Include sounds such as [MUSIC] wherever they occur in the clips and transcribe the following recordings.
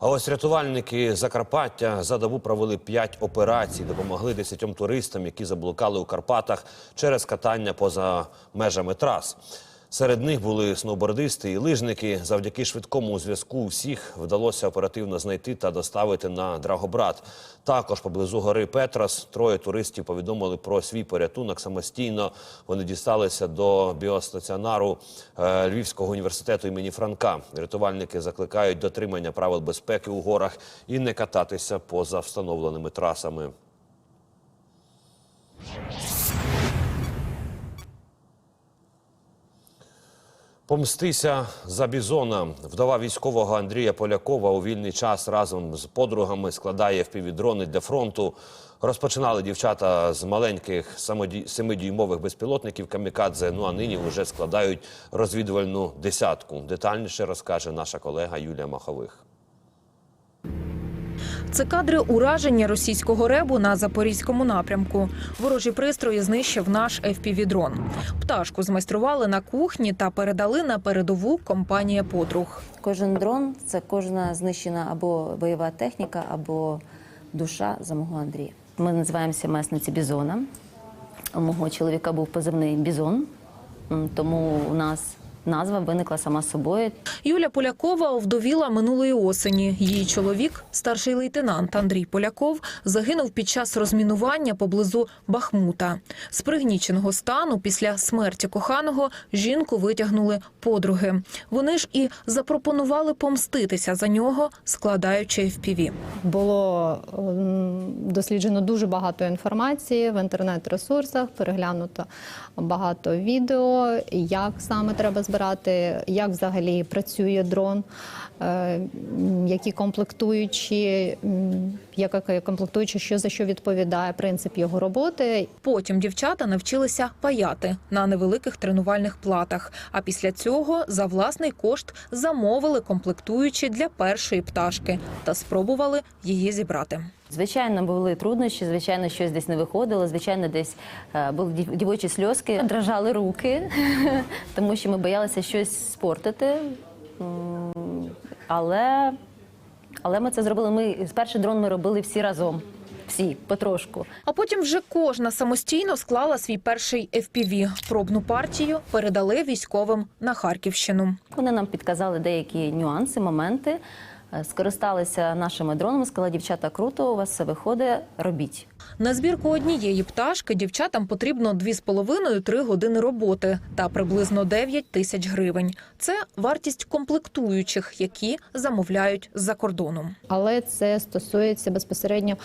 А ось рятувальники Закарпаття за добу провели п'ять операцій, допомогли десятьом туристам, які заблукали у Карпатах через катання поза межами трас. Серед них були сноубордисти і лижники. Завдяки швидкому зв'язку всіх вдалося оперативно знайти та доставити на Драгобрат. Також поблизу гори Петрас троє туристів повідомили про свій порятунок самостійно. Вони дісталися до біостаціонару е, Львівського університету імені Франка. Рятувальники закликають дотримання правил безпеки у горах і не кататися поза встановленими трасами. Помстися за бізона. Вдова військового Андрія Полякова у вільний час разом з подругами складає впівдрони для фронту. Розпочинали дівчата з маленьких семидюймових безпілотників камікадзе. Ну а нині вже складають розвідувальну десятку. Детальніше розкаже наша колега Юлія Махових. Це кадри ураження російського ребу на запорізькому напрямку. Ворожі пристрої знищив наш FPV-дрон. Пташку змайстрували на кухні та передали на передову компанія подруг. Кожен дрон це кожна знищена або бойова техніка, або душа за мого Андрія. Ми називаємося месниці Бізона. У мого чоловіка був позивний Бізон, тому у нас назва виникла сама собою. Юля Полякова овдовіла минулої осені. Її чоловік, старший лейтенант Андрій Поляков, загинув під час розмінування поблизу Бахмута. З пригніченого стану після смерті коханого жінку витягнули подруги. Вони ж і запропонували помститися за нього, складаючи FPV. Було досліджено дуже багато інформації в інтернет-ресурсах, переглянуто багато відео, як саме треба збирати, як взагалі працює дрон, е, які комплектуючі, яка комплектуюча, що за що відповідає принцип його роботи. Потім дівчата навчилися паяти на невеликих тренувальних платах. А після цього за власний кошт замовили комплектуючі для першої пташки та спробували її зібрати. Звичайно, були труднощі, звичайно, щось десь не виходило, звичайно, десь е, були дів- дівочі сльозки, дрожали руки, [LAUGHS] тому що ми боялися щось спортити. Але, але ми це зробили. Ми перший дрон ми робили всі разом. Всі потрошку. А потім вже кожна самостійно склала свій перший FPV. Пробну партію передали військовим на Харківщину. Вони нам підказали деякі нюанси, моменти, скористалися нашими дронами, сказали, дівчата, круто, у вас все виходить, робіть. На збірку однієї пташки дівчатам потрібно 2,5-3 години роботи та приблизно 9 тисяч гривень. Це вартість комплектуючих, які замовляють з-за кордону. Але це стосується безпосередньо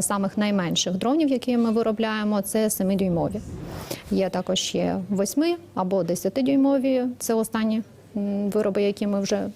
самих найменших дронів, які ми виробляємо. Це 7-дюймові. Є також ще 8 або 10-дюймові. Це останні вироби, які ми вже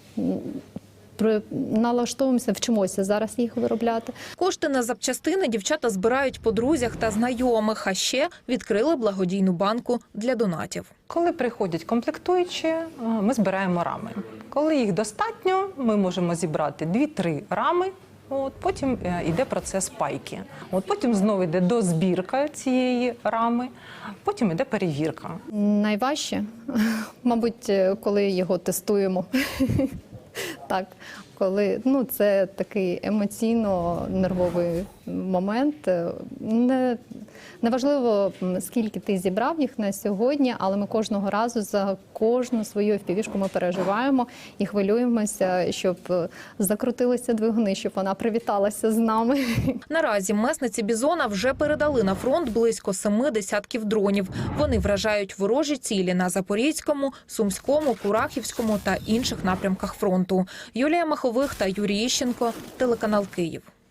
налаштовуємося, вчимося зараз їх виробляти. Кошти на запчастини дівчата збирають по друзях та знайомих, а ще відкрили благодійну банку для донатів. Коли приходять комплектуючі, е, ми збираємо рами. Коли їх достатньо, ми можемо зібрати 2-3 рами. От, потім е, йде процес пайки. От, потім знову йде дозбірка цієї рами, потім йде перевірка. Найважче, [LAUGHS] мабуть, е, коли його тестуємо. [LAUGHS] Так, коли ну це такий емоційно нервовий момент. Е, Не, неважливо, скільки ти зібрав їх на сьогодні, але ми кожного разу за кожну свою впівішку ми переживаємо і хвилюємося, щоб е, закрутилися двигуни, щоб вона привіталася з нами. [LAUGHS] Наразі месниці Бізона вже передали на фронт близько семи десятків дронів. Вони вражають ворожі цілі на Запорізькому, Сумському, Курахівському та інших напрямках фронту. Юлія Махових та Юрій Іщенко, телеканал Київ.